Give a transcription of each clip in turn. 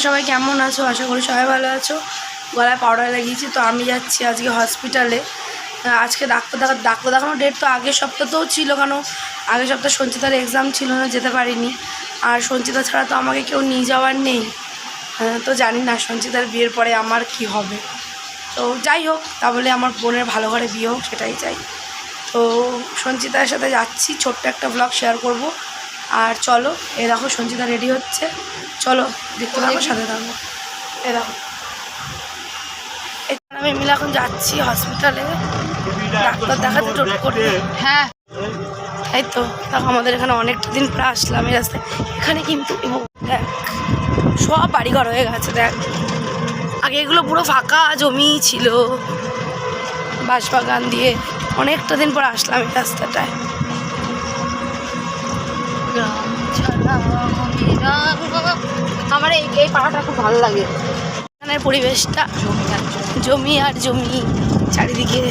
তোমরা সবাই কেমন আছো? আশা করি সবাই ভালো আছো। গলায় পাউডার লাগিয়েছি, তো আমি যাচ্ছি আজকে হসপিটালে আজকে ডাক্তার দেখা ডাক্তার দেখানোর ডেট তো আগের সপ্তাহতেও ছিল কেন আগের সপ্তাহে সঞ্চিতার এক্সাম ছিল, না যেতে পারিনি। আর সঞ্চিতা ছাড়া তো আমাকে কেউ নিয়ে যাওয়ার নেই। তো জানি না সঞ্চিতার বিয়ের পরে আমার কি হবে। তো যাই হোক, তাহলে আমার বোনের ভালো ঘরে বিয়ে হোক, সেটাই চাই। তো সঞ্চিতার সাথে যাচ্ছি, ছোট্ট একটা ব্লগ শেয়ার করব। আর চলো এ দেখো সঞ্চিতা রেডি হচ্ছে। চলো দেখতে থাকো সাথে থাকব। এ দেখো। এখানে আমি মিলে এখন যাচ্ছি হসপিটালে ডাক্তার দেখাতে টোট করে হ্যাঁ। তাই তো দেখো আমাদের এখানে অনেকটা দিন পরে আসলাম এই রাস্তায়। এখানে কিন্তু এবং দেখ সব বাড়িঘর হয়ে গেছে দেখ। আগে এগুলো পুরো ফাঁকা জমি ছিল। বাঁশবাগান দিয়ে অনেকটা দিন পর আসলাম এই রাস্তাটায়। আমার এই এই পাড়াটা খুব ভালো লাগে। এখানের পরিবেশটা জমি আর জমি, চারিদিকে।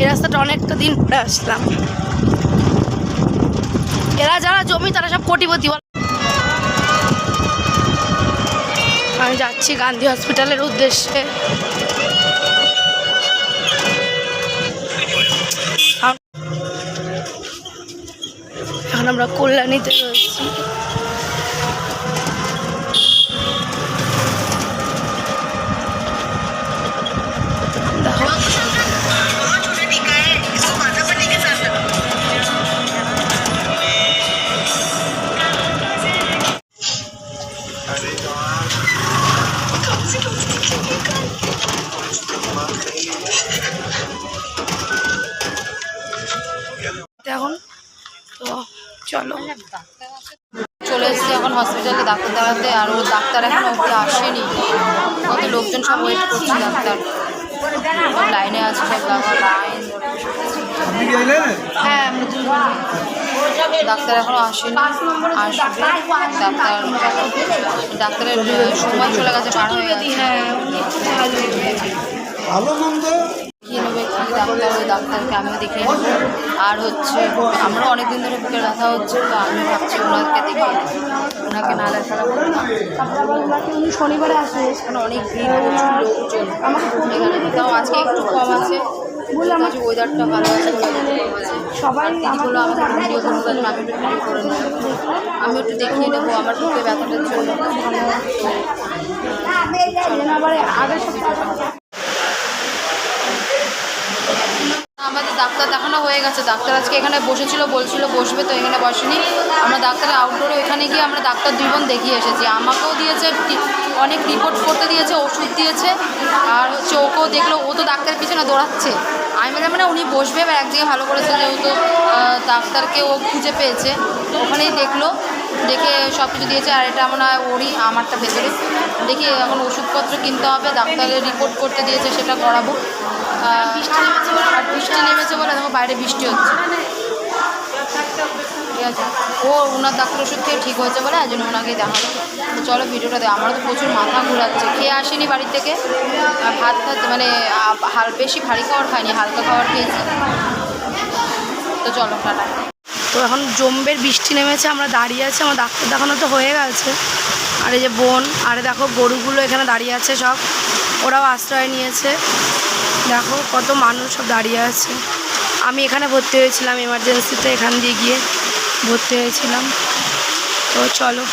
এই রাস্তাটা অনেকটা দিন পরে আসলাম। এরা যারা জমি, তারা সব কোটিপতি আমি যাচ্ছি গান্ধী হসপিটালের উদ্দেশ্যে। আমরা কল্যাণীতে রয়েছি। চলো এসেছি এখন হসপিটালে ডাক্তার দেখাতে, আর ও ডাক্তার এখন অব্দি আসেনি। কত লোকজন সব ওয়েট করছে ডাক্তার। লাইনে আছে, সব লাইন হ্যাঁ ডাক্তার এখনও আসেনি। আসবে। ডাক্তার ডাক্তারের সময় চলে গেছে, পার হয়ে গেছে। ভালো মন্দ দেখিয়ে নেবে কি ডাক্তার ওই ডাক্তারকে আমিও দেখিয়ে নেব আর হচ্ছে, আমরা অনেক দিন ধরে বুকের ব্যথা হচ্ছে, তো আমি ভাবছি ওনাকে নেব। ওনাকে না দেখালে উনি শনিবারে আসবে এখানে অনেক ভিড় প্রচুর লোকজন। এখানে তাও আজকে একটু কম আছে। ওয়েদারটা ভালো আছে সবাই আমাকে ভিডিও করে আমি একটু ভিডিও করে নেব আমি একটু দেখিয়ে নেব আমার বুকে ব্যথাটার জন্য। আগের সপ্তাহে আমাদের ডাক্তার দেখানো হয়ে গেছে। ডাক্তার আজকে এখানে বসেছিল, বলছিল, বসবে তো, এখানে বসেনি। আমরা ডাক্তার আউটডোরে এখানে গিয়ে আমরা ডাক্তার দুই বোন দেখিয়ে এসেছি। আমাকেও দিয়েছে, অনেক রিপোর্ট করতে দিয়েছে, ওষুধ দিয়েছে। আর হচ্ছে ওকেও দেখল, ও তো ডাক্তারের পিছনে দৌড়াচ্ছে। আমি মানে মানে উনি বসবে, এবার একদিকে ভালো করেছে যেহেতু ডাক্তারকে ও খুঁজে পেয়েছে। ওখানেই দেখল দেখে সব কিছু দিয়েছে আর এটা মনে হয় ওরই আমারটা ভেতরে। দেখি এখন ওষুধপত্র কিনতে হবে ডাক্তারের রিপোর্ট করতে দিয়েছে সেটা করাবো। বৃষ্টি নেমেছে বলে আর বৃষ্টি নেমেছে বলে দেখো বাইরে বৃষ্টি হচ্ছে। ঠিক আছে। ও ওনার ডাক্তার ওষুধ খেয়ে ঠিক হয়েছে বলে জন্য ওনাকে দেখাল তো চলো ভিডিওটা দেয় আমারও তো প্রচুর মাথা ঘুরাচ্ছে। খেয়ে আসিনি বাড়ি থেকে। আর ভাত ভাত মানে হাল বেশি ভারী খাবার খাইনি হালকা খাবার খেয়েছি। তো চলো টাটা। তো এখন জম্বের বৃষ্টি নেমেছে, আমরা দাঁড়িয়ে আছি, আমার ডাক্তার দেখানো তো হয়ে গেছে। আর এই যে বোন, আরে দেখো গরুগুলো এখানে দাঁড়িয়ে আছে সব, ওরাও আশ্রয় নিয়েছে। দেখো কত মানুষ সব দাঁড়িয়ে আছে। আমি এখানে ভর্তি হয়েছিলাম এমার্জেন্সিতে এখান দিয়ে গিয়ে ভর্তি হয়েছিলাম। তো চলো।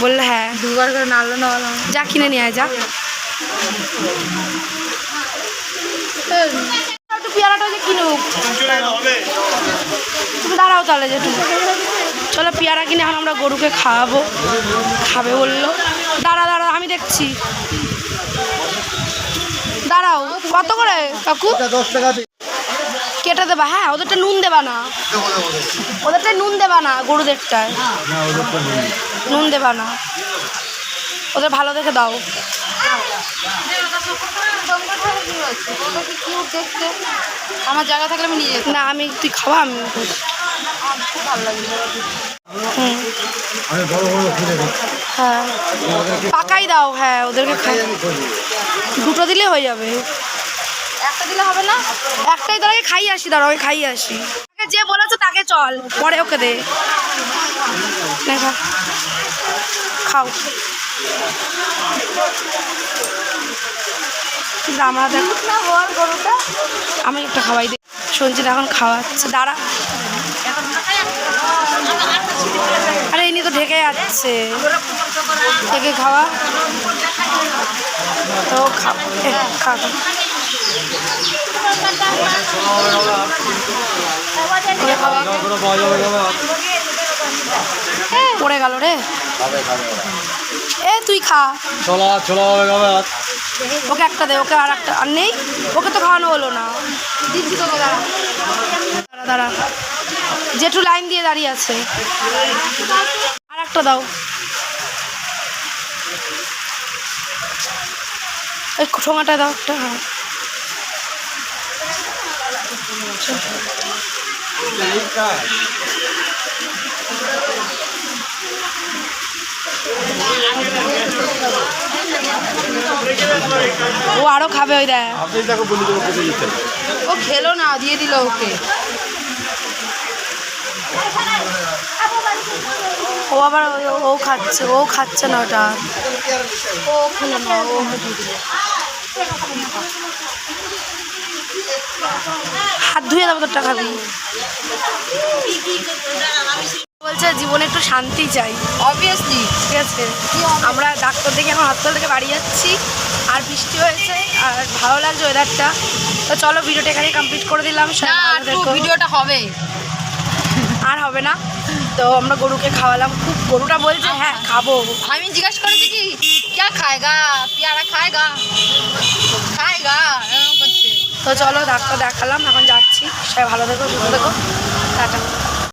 বললে হ্যাঁ। দুবার করে নাড়লো না যা কিনে নিয়ে যা একটু পেয়ারাটা যে কিনুক তুমি দাঁড়াও তাহলে যে তুমি চলো পেয়ারা কিনে এখন আমরা গরুকে খাওয়াবো। খাবে বলল। দাঁড়া দাঁড়া আমি দেখছি। দাঁড়াও। কত করে কাকু? দশ টাকা দিই কেটে দেবা হ্যাঁ ওদেরটা নুন দেবা না। ওদেরটা নুন দেবা না গরুদেরটায়। নুন দেবা না। ওদের ভালো দেখে দাও। আমার জায়গা থাকলে আমি নিয়ে যেতাম। না আমি তুই খাওয়া আমি ভালো লাগে হ্যাঁ। পাকাই দাও হ্যাঁ ওদেরকে খাই। দুটো দিলে হয়ে যাবে। একটা দিলে হবে না? একটাই তার খাইয়ে আসি দাঁড়া ওই খাইয়ে আসি। যে বলেছে তাকে চল, পরে ওকে দে। খাও। আমি একটা খাওয়াই দিই সঞ্চিত এখন খাওয়াচ্ছে, দাঁড়া। আরে, ইনি তো ঢেকে যাচ্ছে। ঢেকে খাওয়া। তো খাওয়া পড়ে গেল রে। এ তুই খা। ছোলা ছোলা ওকে একটা দে ওকে আর একটা। আর নেই? ওকে তো খাওয়ানো হলো না। দিচ্ছি তোকে দাঁড়া। দাঁড়া দাঁড়া। জেঠু লাইন দিয়ে দাঁড়িয়ে আছে। আর একটা দাও। ওই ঠোঙাটা দাও একটা। হ্যাঁ ও আরও খাবে ওই দেখ। ও খেলো না দিয়ে দিল ওকে। ও আবার ও- ও খাচ্ছে ও খাচ্ছে না ওটা। ও খেলো না ও দিয়ে দিল। হাত ধুয়ে দেবো তোরটা খাবি বলছে জীবনে একটু শান্তি চাই। অবভিয়াসলি ঠিক আছে? আমরা ডাক্তার দেখে এখন হাসপাতাল থেকে বাড়ি যাচ্ছি। আর বৃষ্টি হয়েছে আর ভালো লাগছে ওয়েদারটা তো চলো ভিডিওটা এখানে কমপ্লিট করে দিলাম। থেকো। ভিডিওটা হবে। আর হবে না। তো আমরা গরুকে খাওয়ালাম। খুব গরুটা বলছে হ্যাঁ খাব। আমি জিজ্ঞাসা করেছি কি क्या খায়গা পেয়ারা খায়গা খায়গা এরকম করছে। তো চলো ডাক্তার দেখালাম এখন যাচ্ছি। সবাই ভালো থেকো সুস্থ থেকো। টাটা।